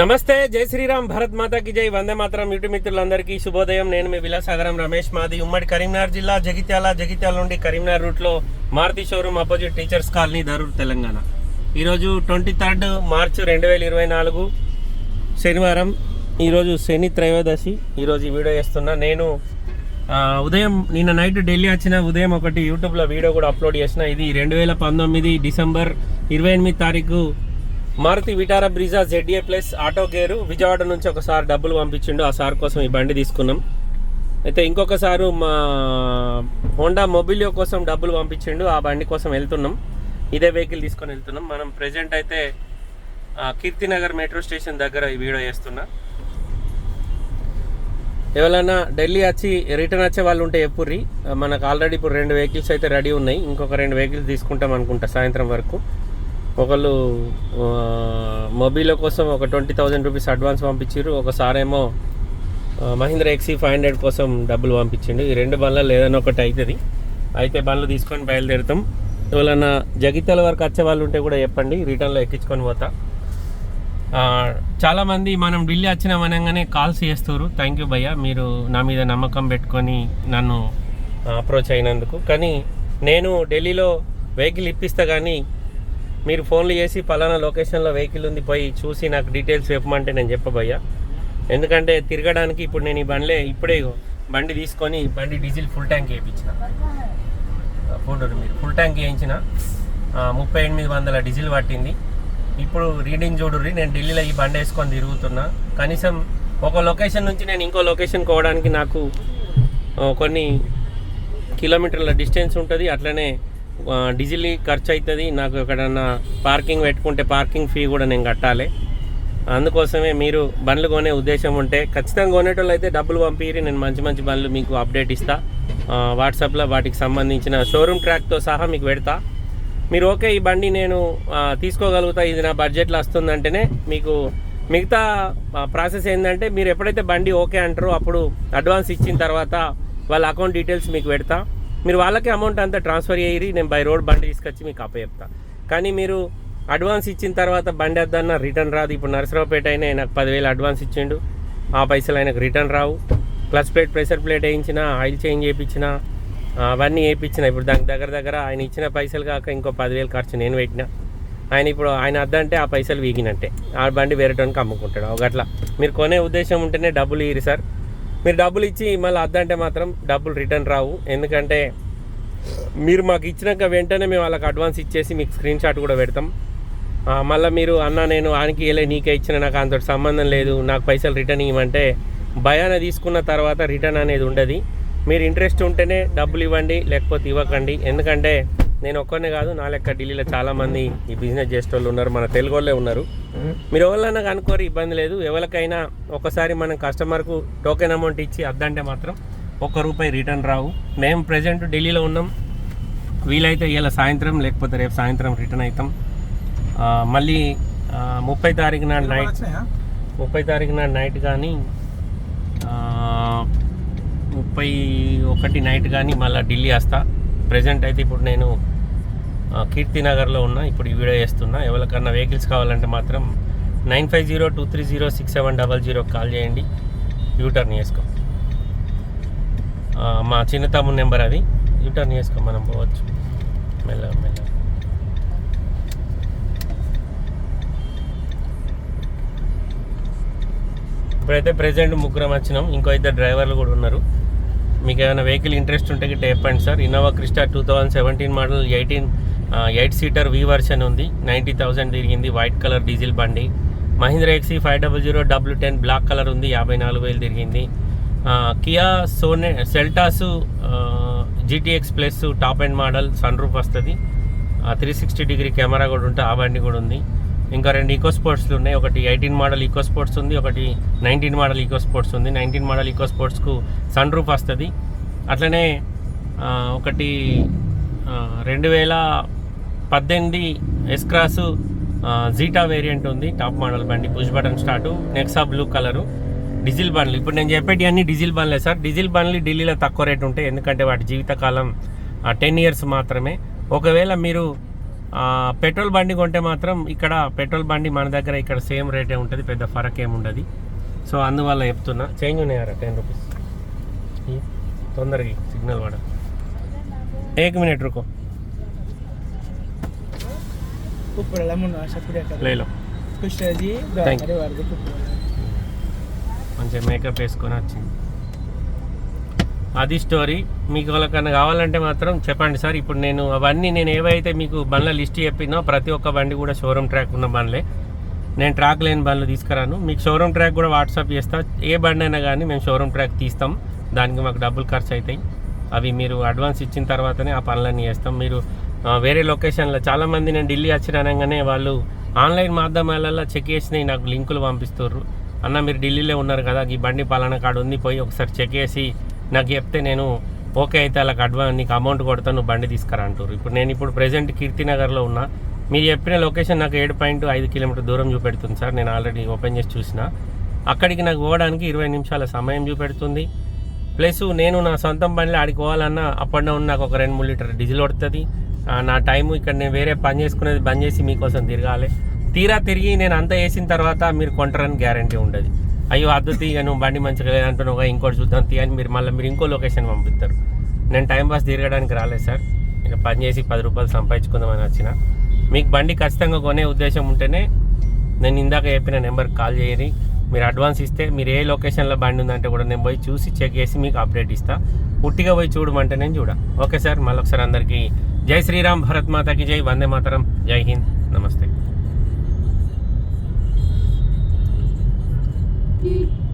నమస్తే జై శ్రీరామ్ భరత్ మాతాకి జై. వందే మాతరం యూట్యూబ్ మిత్రులందరికీ శుభోదయం. నేను మీ విలాసాగరం రమేష్ మాది. ఉమ్మడి కరీంనగర్ జిల్లా జగిత్యాల జగిత్యాల నుండి కరీంనగర్ రూట్లో Maruti showroom opposite teachers colony Dharur Telangana. ఈరోజు ట్వంటీ థర్డ్ మార్చ్ రెండు వేల ఇరవై నాలుగు శనివారం. ఈరోజు శని త్రయోదశి. ఈరోజు వీడియో చేస్తున్నా. నేను ఉదయం నిన్న నైట్ ఢిల్లీ వచ్చిన ఉదయం ఒకటి యూట్యూబ్లో వీడియో కూడా అప్లోడ్ చేసిన. ఇది రెండు వేల పంతొమ్మిది డిసెంబర్ ఇరవై ఎనిమిది తారీఖు Maruti Vitara Brezza Z A plus auto gear. Vijayawada నుంచి ఒకసారి డబ్బులు పంపించిండు. ఆ సార్ కోసం ఈ బండి తీసుకున్నాం. అయితే ఇంకొకసారి మా హోండా మొబిలియో కోసం డబ్బులు పంపించిండు. ఆ బండి కోసం వెళ్తున్నాం. ఇదే వెహికల్ తీసుకొని వెళ్తున్నాం. మనం ప్రజెంట్ అయితే కీర్తినగర్ మెట్రో స్టేషన్ దగ్గర ఈ వీడియో చేస్తున్నా. ఎవరైనా ఢిల్లీ వచ్చి రిటర్న్ వచ్చే వాళ్ళు ఉంటే ఎప్పుర్రి. మనకు ఆల్రెడీ ఇప్పుడు రెండు వెహికల్స్ అయితే రెడీ ఉన్నాయి. ఇంకొక రెండు వెహికల్స్ తీసుకుంటాం అనుకుంటా సాయంత్రం వరకు. ఒకళ్ళు మొబైల్ కోసం ఒక ట్వంటీ థౌజండ్ రూపీస్ అడ్వాన్స్ పంపించారు ఒకసారేమో మహీంద్ర ఎక్సీ ఫైవ్ హండ్రెడ్ కోసం డబ్బులు పంపించిండు. ఈ రెండు బండ్లలో ఏదైనా ఒకటి అవుతుంది అయితే బండ్లు తీసుకొని బయలుదేరుతాం. ఎవరైనా జగిత్యాల వరకు వచ్చే వాళ్ళు ఉంటే కూడా చెప్పండి. రిటర్న్లో ఎక్కించుకొని పోతా. చాలామంది మనం ఢిల్లీ వచ్చినాం అనగానే కాల్స్ చేస్తారు థ్యాంక్ యూ భయ్య. మీరు నా మీద నమ్మకం పెట్టుకొని నన్ను అప్రోచ్ అయినందుకు. కానీ నేను ఢిల్లీలో వెహికల్ ఇప్పిస్తా కానీ మీరు ఫోన్లు చేసి పలానా లొకేషన్లో వెహికల్ ఉంది పోయి చూసి నాకు డీటెయిల్స్ చెప్పమంటే నేను చెప్పబోయ్యా ఎందుకంటే తిరగడానికి ఇప్పుడు నేను ఈ బండ్లే ఇప్పుడే బండి తీసుకొని బండి డీజిల్ ఫుల్ ట్యాంక్ వేయించిన. ఫోటో మీరు. ఫుల్ ట్యాంక్ వేయించిన. ముప్పై ఎనిమిది వందల డీజిల్ పట్టింది. ఇప్పుడు రీడింగ్ చూడుర్రి నేను ఢిల్లీలో ఈ బండి వేసుకొని తిరుగుతున్నా. కనీసం ఒక లొకేషన్ నుంచి నేను ఇంకో లొకేషన్ కోవడానికి నాకు కొన్ని కిలోమీటర్ల డిస్టెన్స్ ఉంటుంది. అట్లనే డీజిల్ ఖర్చు అవుతుంది నాకు ఎక్కడన్నా పార్కింగ్ పెట్టుకుంటే పార్కింగ్ ఫీ కూడా నేను కట్టాలి. అందుకోసమే మీరు బండ్లు కొనే ఉద్దేశం ఉంటే ఖచ్చితంగా కొనేటోళ్ళు అయితే డబ్బులు పంపిరి. నేను మంచి మంచి బండ్లు మీకు అప్డేట్ ఇస్తా. వాట్సాప్లో వాటికి సంబంధించిన షోరూమ్ ట్రాక్తో సహా మీకు పెడతా. మీరు ఓకే ఈ బండి నేను తీసుకోగలుగుతా. ఇది నా బడ్జెట్లో వస్తుందంటేనే మీకు మిగతా ప్రాసెస్ ఏంటంటే మీరు ఎప్పుడైతే బండి ఓకే అంటారో అప్పుడు అడ్వాన్స్ ఇచ్చిన తర్వాత వాళ్ళ అకౌంట్ డీటెయిల్స్ మీకు పెడతా. మీరు వాళ్ళకి అమౌంట్ అంతా ట్రాన్స్ఫర్ చేయరి నేను బై రోడ్ బండి తీసుకొచ్చి మీకు అప్పచెప్తా. కానీ మీరు అడ్వాన్స్ ఇచ్చిన తర్వాత బండి వద్దన్న రిటర్న్ రాదు. ఇప్పుడు నరసరావుపేట అయినా నాకు పదివేలు అడ్వాన్స్ ఇచ్చిండు. ఆ పైసలు ఆయనకు రిటర్న్ రావు. క్లచ్ ప్లేట్ ప్రెషర్ ప్లేట్ వేయించిన ఆయిల్ చేంజ్ చేయించిన అవన్నీ వేయించిన ఇప్పుడు దానికి దగ్గర దగ్గర ఆయన ఇచ్చిన పైసలు కాక ఇంకో పదివేలు ఖర్చు నేను పెట్టిన. ఆయన ఇప్పుడు ఆయన వద్దంటే ఆ పైసలు వీగినట్టే. ఆ బండి వేరేటోనికి అమ్ముకుంటాడు. ఒకట్లా. మీరు కొనే ఉద్దేశం ఉంటేనే డబ్బులు ఇయ్యి సార్. మీరు డబ్బులు ఇచ్చి మళ్ళీ అద్దంటే మాత్రం డబ్బులు రిటర్న్ రావు. ఎందుకంటే మీరు మాకు ఇచ్చినాక వెంటనే మేము వాళ్ళకి అడ్వాన్స్ ఇచ్చేసి మీకు స్క్రీన్ షాట్ కూడా పెడతాం. మళ్ళీ మీరు అన్న నేను ఆనికి వెళ్ళే నీకే ఇచ్చిన నాకు అంతటి సంబంధం లేదు నాకు పైసలు రిటర్న్ ఇవ్వమంటే భయాన తీసుకున్న తర్వాత రిటర్న్ అనేది ఉండదు. మీరు ఇంట్రెస్ట్ ఉంటేనే డబ్బులు ఇవ్వండి లేకపోతే ఇవ్వకండి. ఎందుకంటే నేను ఒక్కనే కాదు నా లెక్క ఢిల్లీలో చాలామంది ఈ బిజినెస్ చేసేటోళ్ళు ఉన్నారు మన తెలుగు వాళ్ళే ఉన్నారు. మీరు ఎవరినైనా కనుక్కోరు ఇబ్బంది లేదు. ఎవరికైనా ఒకసారి మనం కస్టమర్కు టోకెన్ అమౌంట్ ఇచ్చి అద్దంటే మాత్రం ఒక్క రూపాయి రిటర్న్ రావు. మేము ప్రజెంట్ ఢిల్లీలో ఉన్నాం. వీలైతే ఇలా సాయంత్రం లేకపోతే రేపు సాయంత్రం రిటర్న్ అవుతాం మళ్ళీ ముప్పై తారీఖు నాడు నైట్ ముప్పై తారీఖు నాడు నైట్ కానీ ముప్పై ఒకటి నైట్ కానీ మళ్ళీ ఢిల్లీ వస్తా. ప్రజెంట్ అయితే ఇప్పుడు నేను కీర్తినగర్లో ఉన్నా ఇప్పుడు ఈ వీడియో చేస్తున్నా. ఎవరికన్నా వెహికల్స్ కావాలంటే మాత్రం nine five zero two three zero six seven double zero call చేయండి. యూటర్న్ చేసుకో. మా చిన్న తమ్ముడు నెంబర్ అది. యూటర్న్ చేసుకో మనం పోవచ్చు. మెల్ల మెల్ల. ఇప్పుడైతే ప్రెజెంట్ ముగ్గురం వచ్చినాం. ఇంకో ఇద్దరు డ్రైవర్లు కూడా ఉన్నారు. మీకు ఏమైనా వెహికల్ ఇంట్రెస్ట్ ఉంటే గిట్ట చెప్పండి sir. Innova Crysta two thousand seventeen model eighteen eight seater V version ఉంది. నైంటీ థౌసండ్ తిరిగింది. వైట్ కలర్ డీజిల్ బండి. Mahindra XE five double zero W ten black colour ఉంది. యాభై నాలుగు వేలు తిరిగింది. Kia Sonet Seltos GTX plus top and model sun roof వస్తుంది. Three sixty degree camera కూడా ఉంటే ఆ బండి కూడా ఉంది. ఇంకా రెండు ఈకో స్పోర్ట్స్లు ఉన్నాయి. ఒకటి ఎయిటీన్ మోడల్ ఈకో స్పోర్ట్స్ ఉంది ఒకటి నైన్టీన్ మోడల్ ఈకో స్పోర్ట్స్ ఉంది. నైన్టీన్ మోడల్ ఈకో స్పోర్ట్స్కు సన్ రూఫ్ వస్తుంది. అట్లనే ఒకటి రెండు వేల పద్దెనిమిది ఎస్క్రాసు జీటా వేరియంట్ ఉంది. టాప్ మోడల్ బండి push button start Nexa blue colour diesel బండ్లు. ఇప్పుడు నేను చెప్పేటి అన్ని డీజిల్ బండ్లే సార్. డీజిల్ బండ్లు ఢిల్లీలో తక్కువ రేట్ ఉంటాయి. ఎందుకంటే వాటి జీవితకాలం టెన్ ఇయర్స్ మాత్రమే. ఒకవేళ మీరు పెట్రోల్ బండి కొంటే మాత్రం ఇక్కడ పెట్రోల్ బండి మన దగ్గర ఇక్కడ సేమ్ రేటే ఉంటుంది పెద్ద ఫరక్ ఏముండదు సో అందువల్ల చెప్తున్నా చేంజ్ ఉన్నాయారా టెన్ రూపీస్. తొందరగా సిగ్నల్ వాడ. ఏక మినిట్ రుకో. మంచిగా మేకప్ వేసుకొని వచ్చింది. అది స్టోరీ మీకు వాళ్ళకన్నా కావాలంటే మాత్రం చెప్పండి సార్. ఇప్పుడు నేను అవన్నీ నేను ఏవైతే మీకు బండ్ల లిస్ట్ చెప్పినో ప్రతి ఒక్క బండి కూడా షోరూమ్ ట్రాక్ ఉన్న బండ్లే. నేను ట్రాక్ లేని బండ్లు తీసుకురాను. మీకు షోరూమ్ ట్రాక్ కూడా వాట్సాప్ చేస్తా. ఏ బండి అయినా కానీ మేము షోరూమ్ ట్రాక్ తీస్తాం. దానికి మాకు డబ్బులు ఖర్చు అవుతాయి అవి మీరు అడ్వాన్స్ ఇచ్చిన తర్వాతనే ఆ పనులన్నీ చేస్తాం. మీరు వేరే లొకేషన్లో చాలామంది నేను ఢిల్లీ వచ్చిననగానే వాళ్ళు ఆన్లైన్ మాధ్యమాలలో చెక్ చేసినవి నాకు లింకులు పంపిస్తుర్రు. అన్న మీరు ఢిల్లీలో ఉన్నారు కదా ఈ బండి పలానా కాడ ఉంది పోయి ఒకసారి చెక్ చేసి నాకు చెప్తే నేను ఓకే అయితే వాళ్ళకి అడ్వాన్స్ నీకు అమౌంట్ కొడతాను నువ్వు బండి తీసుకురా అంటారు ఇప్పుడు నేను ఇప్పుడు ప్రజెంట్ కీర్తినగర్లో ఉన్నా. మీరు చెప్పిన లొకేషన్ నాకు ఏడు పాయింట్ ఐదు కిలోమీటర్ దూరం చూపెడుతుంది సార్. నేను ఆల్రెడీ ఓపెన్ చేసి చూసిన. అక్కడికి నాకు పోవడానికి ఇరవై నిమిషాల సమయం చూపెడుతుంది. ప్లస్ నేను నా సొంతం బండిలో ఆడికి పోవాలన్నా అప్ అండ్ డౌన్ నాకు ఒక రెండు మూడు లీటర్ డీజిల్ పడుతుంది నా టైము ఇక్కడ నేను వేరే పని చేసుకునేది బంద్ చేసి మీకోసం తిరగాలి. తీరా తిరిగి నేను అంతా వేసిన తర్వాత మీరు కొంటారని గ్యారంటీ ఉండదు. అయ్యో అద్దు తీగ నువ్వు బండి మంచిగా లేదంటున్నావు ఇంకోటి చూద్దాం తీ అని మీరు మళ్ళీ మీరు ఇంకో లొకేషన్ పంపిస్తారు. నేను టైం పాస్ తిరగడానికి రాలేదు సార్. ఇక పని చేసి పది రూపాయలు సంపాదించుకుందామని వచ్చిన. మీకు బండి ఖచ్చితంగా కొనే ఉద్దేశం ఉంటేనే నేను ఇందాక చెప్పిన నెంబర్కి కాల్ చేయని. మీరు అడ్వాన్స్ ఇస్తే మీరు ఏ లొకేషన్లో బండి ఉందంటే కూడా నేను పోయి చూసి చెక్ చేసి మీకు అప్డేట్ ఇస్తా. ఉట్టిగా పోయి చూడమంటే నేను చూడ. ఓకే సార్ మళ్ళీ ఒకసారి అందరికీ జై శ్రీరామ్ భరత్ మాతకి జై వందే మాతరం. జై హింద్. నమస్తే. you.